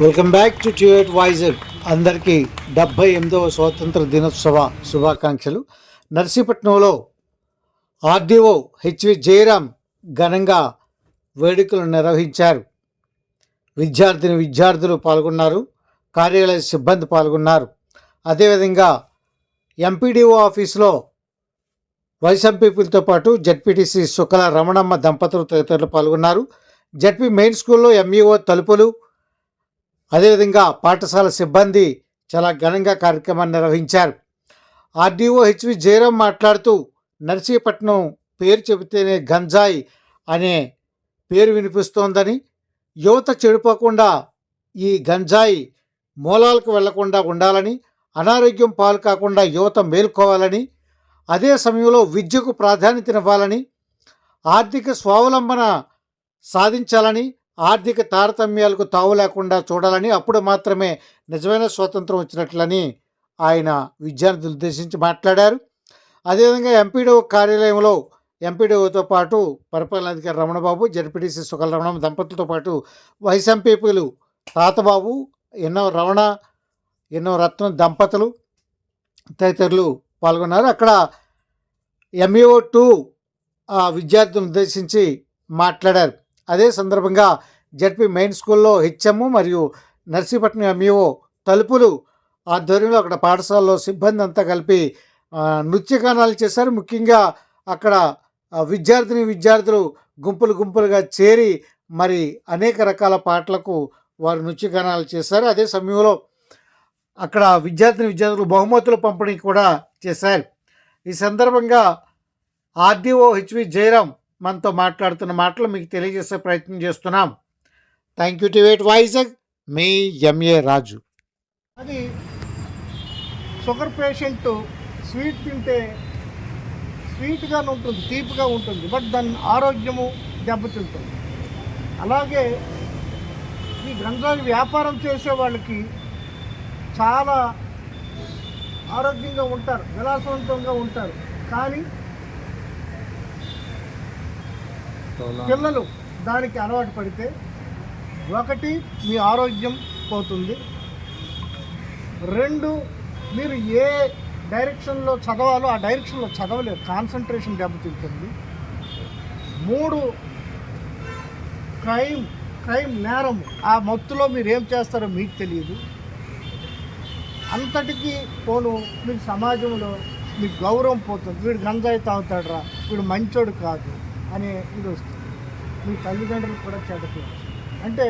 Welcome back to ట్యూట్ వైజాగ్ అందరికీ డెబ్భై ఎనిమిదవ స్వాతంత్ర దినోత్సవ శుభాకాంక్షలు. నర్సీపట్నంలో ఆర్డీఓ హెచ్వి జయరాం ఘనంగా వేడుకలు నిర్వహించారు. విద్యార్థిని విద్యార్థులు పాల్గొన్నారు. కార్యాలయ సిబ్బంది పాల్గొన్నారు. అదేవిధంగా ఎంపీడీఓ ఆఫీసులో వైస్ ఎంపీపీలతో పాటు జడ్పీటీసీ శుకల రమణమ్మ దంపతులు తదితరులు పాల్గొన్నారు. జడ్పీ మెయిన్ స్కూల్లో ఎంఈఓ తలుపులు అదేవిధంగా పాఠశాల సిబ్బంది చాలా ఘనంగా కార్యక్రమాన్ని నిర్వహించారు. ఆర్డీఓ హెచ్వి జయరాం మాట్లాడుతూ నర్సీపట్నం పేరు చెబితేనే గంజాయి అనే పేరు వినిపిస్తోందని యువత చెడిపోకుండా ఈ గంజాయి మూలాలకు వెళ్ళకుండా ఉండాలని అనారోగ్యం పాలు కాకుండా యువత మేల్కోవాలని అదే సమయంలో విద్యకు ప్రాధాన్యతనివ్వాలని ఆర్థిక స్వావలంబన సాధించాలని ఆర్థిక తారతమ్యాలకు తావు లేకుండా చూడాలని అప్పుడు మాత్రమే నిజమైన స్వాతంత్రం వచ్చినట్లని ఆయన విద్యార్థులు ఉద్దేశించి మాట్లాడారు. అదేవిధంగా ఎంపీడీఓ కార్యాలయంలో ఎంపీడీఓతో పాటు పరిపాలనాధికారి రమణబాబు జడ్పీటీసీ సుఖల రమణ దంపతులతో పాటు వైస్ ఎంపీపీలు తాతబాబు ఎన్నో రమణ ఎన్నో రత్న దంపతులు తదితరులు పాల్గొన్నారు. అక్కడ ఎంఈఓ టూ విద్యార్థులను ఉద్దేశించి మాట్లాడారు. అదే సందర్భంగా జడ్పీ మెయిన్ స్కూల్లో హెచ్ఎం మరియు నర్సీపట్నం ఎంఈఓ తలుపులు ఆధ్వర్యంలో అక్కడ పాఠశాలలో సిబ్బంది అంతా కలిపి నృత్యగానాలు చేశారు. ముఖ్యంగా అక్కడ విద్యార్థిని విద్యార్థులు గుంపులు గుంపులుగా చేరి మరి అనేక రకాల పాటలకు వారు నృత్యగానాలు చేశారు. అదే సమయంలో అక్కడ విద్యార్థిని విద్యార్థులు బహుమతులు పంపిణీ కూడా చేశారు. ఈ సందర్భంగా ఆర్డీఓ హెచ్వి జయరాం మనతో మాట్లాడుతున్న మాటలు మీకు తెలియజేసే ప్రయత్నం చేస్తున్నాం. థ్యాంక్ యూ టివేట్ వైజాగ్ మీ ఎంఏ రాజు అది షుగర్ పేషెంట్ స్వీట్ తింటే స్వీట్గా ఉంటుంది తీపిగా ఉంటుంది బట్ దాని ఆరోగ్యము దెబ్బతింటుంది. అలాగే ఈ గంజాయి వ్యాపారం చేసే వాళ్ళకి చాలా ఆరోగ్యంగా ఉంటారు విలాసవంతంగా ఉంటారు. కానీ పిల్లలు దానికి అలవాటు పడితే ఒకటి మీ ఆరోగ్యం పోతుంది. రెండు మీరు ఏ డైరెక్షన్లో చదవాలో ఆ డైరెక్షన్లో చదవలేరు కాన్సన్ట్రేషన్ దెబ్బతింటుంది. మూడు క్రైమ్ క్రైమ్ నేరం ఆ మత్తులో మీరు ఏం చేస్తారో మీకు తెలియదు. అంతటికి పోను మీ సమాజంలో మీకు గౌరవం పోతుంది. వీడు గంజాయి తాగుతాడురా వీడు మంచోడు కాదు. అనే ఇది వస్తుంది. మీ తల్లిదండ్రులు కూడా చెడ్డకు. అంటే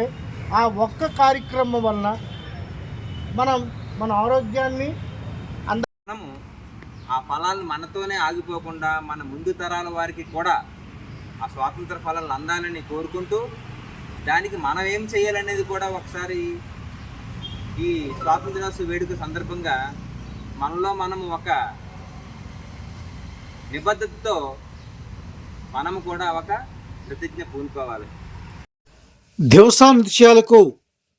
ఆ ఒక్క కార్యక్రమం వలన మనం మన ఆరోగ్యాన్ని మనము ఆ ఫలాలు మనతోనే ఆగిపోకుండా మన ముందు తరాల వారికి కూడా ఆ స్వాతంత్ర ఫలాలు అందాలని కోరుకుంటూ దానికి మనం ఏం చేయాలనేది కూడా ఒకసారి ఈ స్వాతంత్ర దినోత్సవ వేడుక సందర్భంగా మనలో మనం ఒక నిబద్ధతతో మనము కూడా ఒక ప్రతిజ్ఞ పూనుకోవాలి. దివసా నృత్యాలకు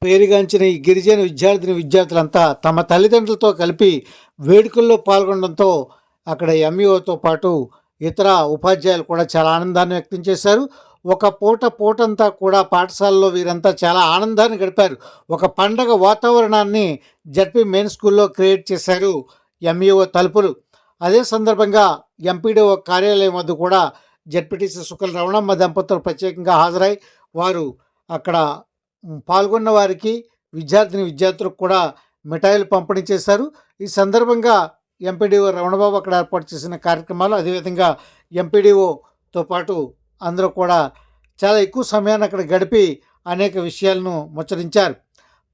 పేరుగాంచిన ఈ గిరిజన విద్యార్థిని విద్యార్థులంతా తమ తల్లిదండ్రులతో కలిపి వేడుకల్లో పాల్గొనడంతో అక్కడ ఎంఈఓతో పాటు ఇతర ఉపాధ్యాయులు కూడా చాలా ఆనందాన్ని వ్యక్తం చేశారు. ఒక పూట పూటంతా కూడా పాఠశాలలో వీరంతా చాలా ఆనందాన్ని గడిపారు. ఒక పండగ వాతావరణాన్ని జడ్పీ మెయిన్ స్కూల్లో క్రియేట్ చేశారు ఎంఈఓ తలుపులు. అదే సందర్భంగా ఎంపీడీఓ కార్యాలయం వద్ద కూడా జడ్పీటీసీ సుకల రమణమ్మ దంపతులు ప్రత్యేకంగా హాజరై వారు అక్కడ పాల్గొన్న వారికి విద్యార్థిని విద్యార్థులకు కూడా మిఠాయిలు పంపిణీ చేశారు. ఈ సందర్భంగా ఎంపీడీఓ రమణబాబు అక్కడ ఏర్పాటు చేసిన కార్యక్రమాలు అదేవిధంగా ఎంపీడీఓతో పాటు అందరూ కూడా చాలా ఎక్కువ సమయాన్ని అక్కడ గడిపి అనేక విషయాలను ముచ్చరించారు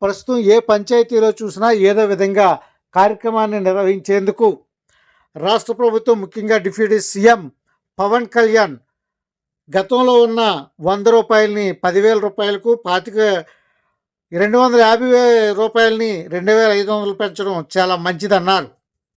ప్రస్తుతం ఏ పంచాయతీలో చూసినా ఏదో విధంగా కార్యక్రమాన్ని నిర్వహించేందుకు రాష్ట్ర ప్రభుత్వం ముఖ్యంగా డిప్యూటీ సీఎం పవన్ కళ్యాణ్ గతంలో ఉన్న వంద రూపాయలని పదివేల రూపాయలకు పాతిక రెండు వందల యాభై రూపాయలని రెండు వేల ఐదు వందలు పెంచడం చాలా మంచిదన్నారు.